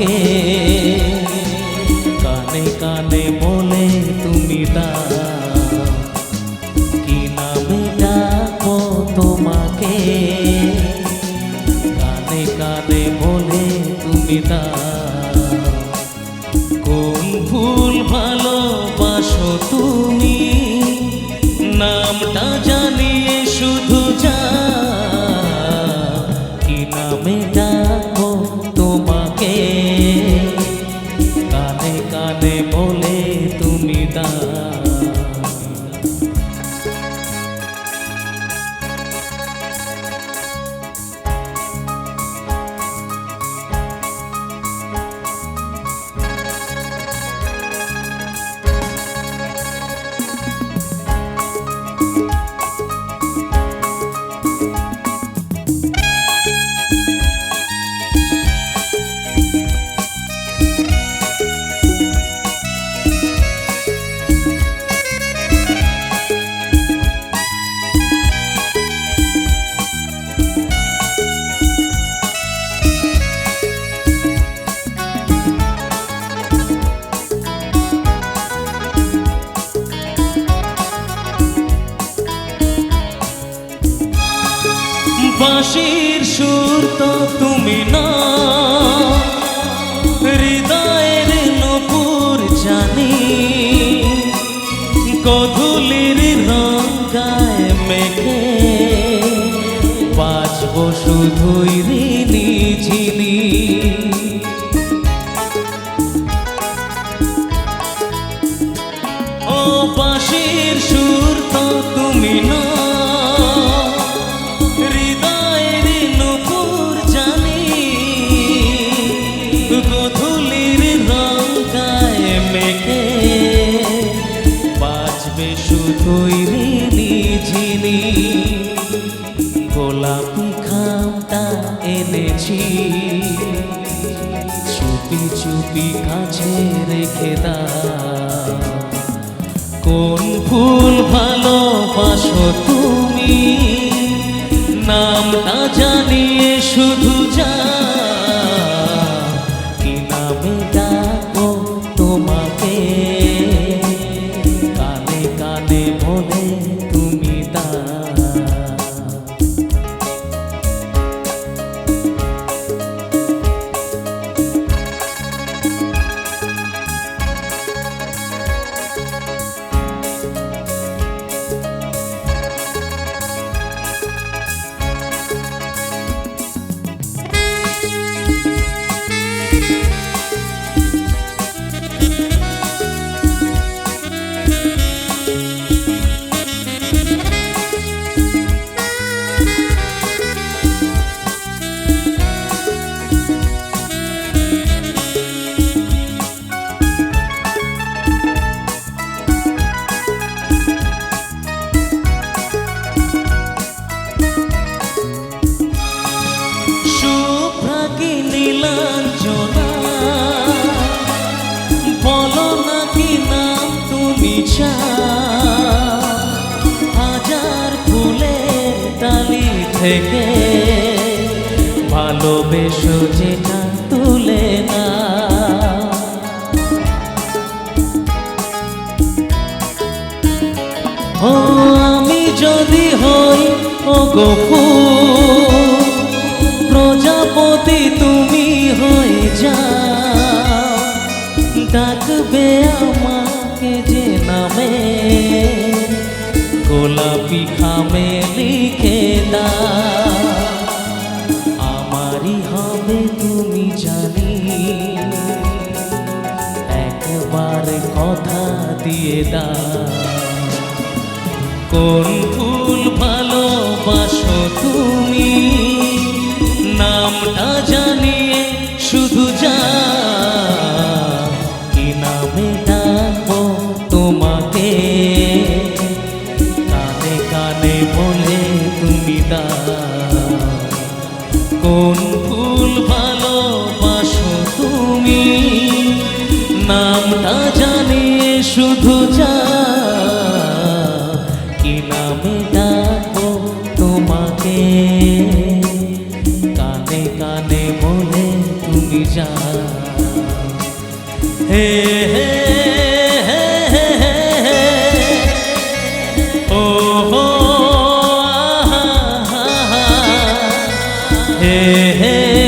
তোমাকে। কানে কানে বলে তুমি কি নামে ডাকবো তোমাকে? কানে কানে বলে তুমি কোন ফুল ভালোবাসো তুমি? নামটা জানিয়ে শুধু যা। কি নামে বাঁশির সুর তো তুমি না। হৃদয়ের নপুর জানি, গধুলির রং গায়ে মেঘে বাজব শুধুই ঋণী ঝিনি ও বাঁশির সুর তো চুপি কাছে রেখে দাও। কোন ফুল ভালোবাসো তুমি? নামটা জানিয়ে শুধু যা থেকে ভালোবেসো যেটা তুলে না ও আমি যদি হই, ও গফু প্রজাপতি তুমি হয়ে যা ডাকবে আমাকে গোলাপি খামে লিখে দাও। আমারই হবে, তুমি জানি। একবার কথা দিয়ে দা কোন ফুল ভালোবাসো তুমি? নামটা জানিয়ে শুধু যা কি নামে ডাকো তোমাকে? কানে কানে বলে তুমি যা হে হে Hey, hey.